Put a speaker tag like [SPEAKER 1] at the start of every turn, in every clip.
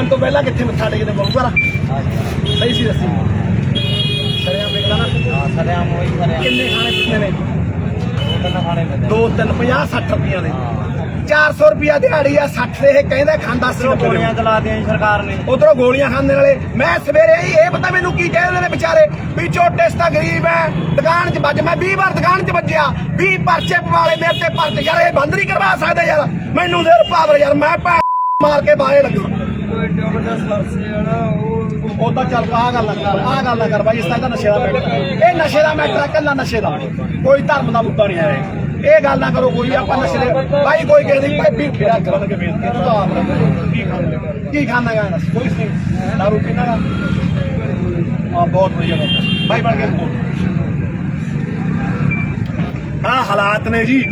[SPEAKER 1] ਜਾਣ ਤੋਂ ਪਹਿਲਾਂ ਕਿੱਥੇ ਮੱਥਾ ਟੇਕਦੇ ਬਹੁਕਰ ਸਹੀ ਸੀ ਦੱਸੀ। ਸਰਿਆ ਵੇਖਦਾ ਨਾ?
[SPEAKER 2] ਹਾਂ ਸਰਿਆ ਮੋਈ ਸਰਿਆ।
[SPEAKER 1] ਕਿੰਨੇ ਖਾਣੇ ਪੀਣੇ ਨੇ?
[SPEAKER 2] ਦੋ ਤਿੰਨ ਖਾਣੇ ਪੈਂਦੇ।
[SPEAKER 1] ਦੋ ਤਿੰਨ 50 60 ਰੁਪਈਆ ਦੇ।
[SPEAKER 2] ਹਾਂ।
[SPEAKER 1] 400 ਰੁਪਿਆ ਦਿਹਾੜੀ ਆ 60 ਦੇ ਇਹ ਕਹਿੰਦਾ ਖਾਂਦਾ ਸੀ
[SPEAKER 2] ਗੋਲੀਆਂ ਚਲਾ ਦੀਆਂ ਸਰਕਾਰ ਨੇ।
[SPEAKER 1] ਉਧਰੋਂ ਗੋਲੀਆਂ ਖਾਂਦੇ ਨਾਲੇ ਮੈਂ ਸਵੇਰੇ ਹੀ ਇਹ ਪਤਾ ਮੈਨੂੰ ਕੀ ਕਹਿੰਦੇ ਨੇ ਵਿਚਾਰੇ? ਵੀ ਝੋਟੇ ਤਾਂ ਗਰੀਬ ਹੈ ਦੁਕਾਨ 'ਚ ਵੱਜ ਮੈਂ 20 ਵਾਰ ਦੁਕਾਨ 'ਚ ਵੱਜਿਆ 20 ਪਰਚੇ ਪਵਾਲੇ ਮੇਰੇ ਤੇ ਪਰਚੇ ਯਾਰ ਇਹ ਬੰਦ ਨਹੀਂ ਕਰਵਾ ਸਕਦੇ ਯਾਰ। ਮੈਨੂੰ ਦੇ ਪਾਵਰ ਯਾਰ ਮੈਂ ਮਾਰ ਕੇ ਬਾਹਰ ਲੱਗਾ। ਉਹ ਤਾਂ ਚੱਲ ਆ ਗੱਲ ਕਰ ਆ ਗੱਲ ਕਰ ਬਾਈ, ਇਸ ਤਰ੍ਹਾਂ ਦਾ ਨਸ਼ੇ ਦਾ ਮੈਟਰ ਇਹ ਨਸ਼ੇ ਦਾ ਮੈਟਰ ਕੱਲਾ ਨਸ਼ੇ ਦਾ। ਕੋਈ ਧਰਮ ਦਾ ਮੁੱਦਾ ਨਹੀਂ ਹੈ। ਇਹ। ਗੱਲ ਨਾ ਕਰੋ ਕੋਈ, ਆਪਾਂ ਨਸ਼ੇ ਦੇ ਬਾਈ, ਕੋਈ ਕਿਸੇ ਦੀ ਭਾਈ ਵੀ ਫੇਰਾ ਕਰਨ ਕੇ ਵੇਚ ਕੇ ਤੂੰ ਤਾਂ ਆਪ ਰੱਖ। ਕੀ ਖਾਣਾ ਕੀ ਖਾਣਾ ਗਾ ਕੋਈ ਨਹੀਂ। ਦਾਰੂ ਪੀਣਾ ਗਾ ਆ ਬਹੁਤ ਵਧੀਆ ਗੱਲ ਬਾਈ, ਬਣ ਕੇ ਆ ਹਾਲਾਤ ਨੇ ਜੀ।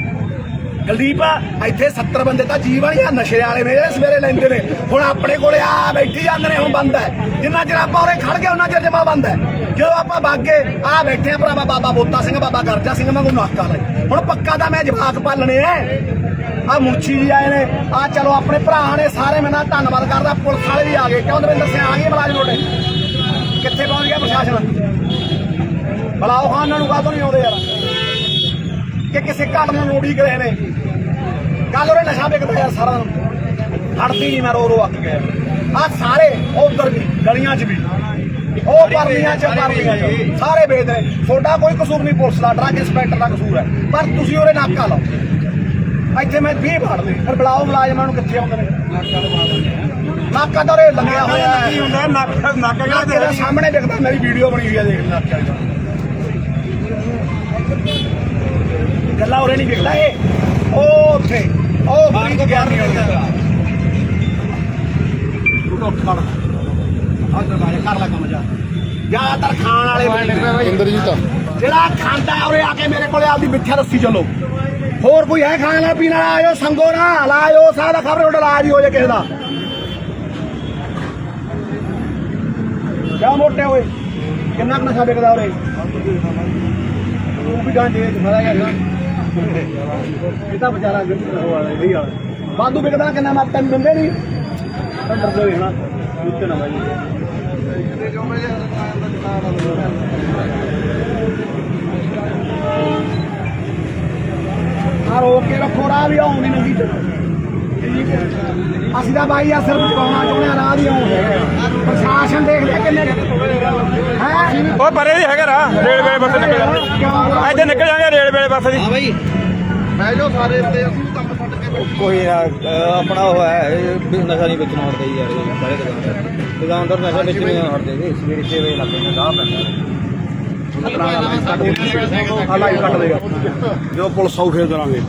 [SPEAKER 1] ਕੁਲਦੀਪ, ਇੱਥੇ 70 ਬੰਦੇ ਤਾਂ ਜੀਵਨ ਆ, ਨਸ਼ੇ ਵਾਲੇ ਨੇ ਸਵੇਰੇ ਲੈਂਦੇ ਨੇ। ਹੁਣ ਆਪਣੇ ਕੋਲੇ ਆ, ਬੈਠੀ ਜਾਂਦੇ ਨੇ, ਹੁਣ ਬੰਦ ਹੈ। ਜਿੰਨਾ ਚਿਰ ਆਪਾਂ ਉਰੇ ਖੜ ਗਏ ਉਹਨਾਂ ਚਿਰ ਜਮਾ ਬੰਦ ਹੈ। ਜਦੋਂ ਆਪਾਂ ਬਾਗੇ ਆ ਬੈਠੇ ਆ ਭਰਾਵਾ, ਬਾਬਾ ਬੋਤਾ ਸਿੰਘ, ਬਾਬਾ ਗਰਜਾ ਸਿੰਘ ਮੈਂ ਵਾਂਗੂ ਨਾਕਾ ਲਈ। ਹੁਣ ਪੱਕਾ ਤਾਂ ਮੈਂ ਜਵਾਕ ਪਾਲਣੇ ਐ। ਆ ਮੁਰਸ਼ੀ ਜੀ ਆਏ ਨੇ। ਆ ਚਲੋ ਆਪਣੇ ਭਰਾ ਨੇ ਸਾਰੇ ਮੈਂ ਨਾ ਧੰਨਵਾਦ ਕਰਦਾ, ਪੁਲਿਸ ਵਾਲੇ ਵੀ ਆ ਗਏ। ਕਿਉਂ ਦਵਿੰਦਰ ਸਿੰਘ, ਆ ਗਏ ਮਲਾਜ ਲੋਟੇ ਕਿੱਥੇ ਪਹੁੰਚ ਗਿਆ ਪ੍ਰਸ਼ਾਸਨ? ਬਲਾਓ ਖਾਨ ਨੂੰ ਕਾਹ ਤੋਂ ਨਹੀਂ ਆਉਂਦੇ ਯਾਰ। ਕਿਸੇ ਘਾਟ ਨੂੰ ਨੋੜੀ ਗਏ ਨੇ। ਕੱਲ ਉਹਨੇ ਨਸ਼ਾ ਵਿਕਦਾ ਯਾਰ ਸਾਰਾ। ਹੜਦੀ ਨਹੀਂ ਮੈਂ ਰੋ ਰੋ ਅੱਕ ਗਿਆ। ਆ ਸਾਰੇ ਉਧਰ ਵੀ ਗਲੀਆਂ 'ਚ ਵੀ। ਉਹ ਪਰਲੀਆਂ 'ਚ ਪਰਲੀਆਂ 'ਚ। ਸਾਰੇ ਵੇਚਦੇ ਨੇ। ਤੁਹਾਡਾ ਕੋਈ ਕਸੂਰ ਨਹੀਂ ਪੁਲਿਸ ਦਾ ਡਰੱਗ ਇੰਸਪੈਕਟਰ ਦਾ ਕਸੂਰ ਹੈ। ਪਰ ਤੁਸੀਂ ਉਹਦੇ ਨਾਕਾ ਲਾਓ। ਇੱਥੇ ਮੈਂ 20 ਫੜ ਲਏ। ਫਿਰ ਬੁਲਾਓ ਮੁਲਾਜ਼ਮਾਂ ਨੂੰ ਕਿੱਥੇ ਆਉਂਦੇ ਨੇ। ਨਾਕਾ ਤਾਂ ਉਰੇ ਲੱਗਿਆ ਹੋਇਆ ਹੈ
[SPEAKER 2] ਕੀ ਹੁੰਦਾ? ਨੱਕ ਨੱਕ
[SPEAKER 1] ਨਾਕੇ ਦੇ ਸਾਹਮਣੇ ਦਿਖਦਾ ਮੇਰੀ ਵੀਡੀਓ ਬਣੀ ਹੋਈ ਹੈ ਦੇਖ ਨਾਕੇ ਵਾਲੀ ਦਾ। ਗੱਲਾਂ ਉਰੇ ਨਹੀਂ ਵਿਕਦਾ ਇਹ। ਉਹ ਉੱਥੇ ਉਹ
[SPEAKER 2] ਬਾਹਰ ਤੋਂ ਬਾਹਰ
[SPEAKER 1] ਨਹੀਂ ਤੂੰ ਉੱਠ ਖੜ। ਆ ਦਰਬਾਰੇ ਕਰ ਲਾ ਕੰਮ ਜਾ। ਜ਼ਿਆਦਾਤਰ ਖਾਣ ਵਾਲੇ ਬੰਦੇ ਨੇ।
[SPEAKER 3] ਇੰਦਰਜੀਤ
[SPEAKER 1] ਜਿਹੜਾ ਖਾਂਦਾ ਹੈ ਉਰੇ ਆ ਕੇ ਮੇਰੇ ਕੋਲੇ ਆਪਦੀ ਮਿੱਠਿਆ ਦੱਸੀ ਚੱਲੋ। ਹੋਰ ਕੋਈ ਹੈ ਖਾਣ ਵਾਲਾ ਪੀਣ ਵਾਲਾ? ਆਇਓ ਸੰਗੋ ਨਾ ਲਾਇਓ ਦਾ ਖਬਰ ਉਹਦਾ ਇਲਾਜ ਹੀ ਹੋ ਜਾ ਕਿਸੇ ਦਾ। ਕਿਆ ਮੋਟੇ ਹੋਏ? ਕਿੰਨਾ ਕੁ ਨਸ਼ਾ ਵਿਕਦਾ ਉਰੇ? ਤੂੰ ਵੀ ਗਾਂਡੇ ਚ ਫੜਾ ਗਿਆ ਨਾ ਇਹ ਤਾਂ ਵਿਚਾਰਾ ਗੱਡੀ ਵਾਲਾ, ਇਹੀ ਵਾਲਾ। ਬਾਦੂ ਵਿਕਦਾ ਕਿੰਨਾ ਮਰ ਤੈਨੂੰ ਦਿੰਦੇ ਨਹੀਂ। ਡਰਦੇ ਵੇਖਣਾ ਉੱਤੇ ਨਾ ਬਾਈ ਆ ਰੋਕ ਕੇ ਰੱਖੋ, ਰਾਹ ਵੀ ਆਉਂਦੀ ਨਹੀਂ ਅਸੀਂ ਤਾਂ ਬਾਈ ਆ ਸਿਰਫ ਚੁਕਾਉਣਾ ਚਾਹੁੰਦੇ ਆ ਰਾਹ ਦੀ। ਆਉਂ ਪ੍ਰਸ਼ਾਸਨ ਦੇਖਦੇ ਕਿੰਨੇ
[SPEAKER 4] ਉਹ ਪਰੇ ਦੀ ਹੈਗਾ ਰਾ ਰੇਲਵੇ ਬੱਸ ਨਿਕਲ ਇੱਥੇ ਨਿਕਲ ਜਾਂਗੇ ਰੇਲਵੇ ਬੱਸ ਦੀ
[SPEAKER 2] ਬਈ।
[SPEAKER 1] ਮੈਂ ਜੋ ਸਾਰੇ ਤੇ ਅਸੀਂ ਕੰਮ ਛੱਡ ਕੇ
[SPEAKER 2] ਕੋਈ ਨਾ ਆਪਣਾ ਉਹ ਹੈ ਨਸ਼ਾ ਨਹੀਂ ਵੇਚਣਾ ਹਟਦਾ ਜੀ ਯਾਰ ਸਾਰੇ ਦੁਕਾਨਦਾਰ। ਦੁਕਾਨਦਾਰ ਨਸ਼ਾ ਵੇਚਣ ਨਹੀਂ ਹਟਦੇ ਜੀ ਸਵੇਰੇ 6 ਵਜੇ ਲੱਗ ਜਾਂਦੇ ਗਾਹ ਪੈਂਦਾ।
[SPEAKER 1] ਹਾਲਾਈ ਕੱਟ ਦੇਗਾ। ਜੋ ਪੁਲਿਸ ਆਉ ਫੇਰ ਕਰਾਂਗੇ।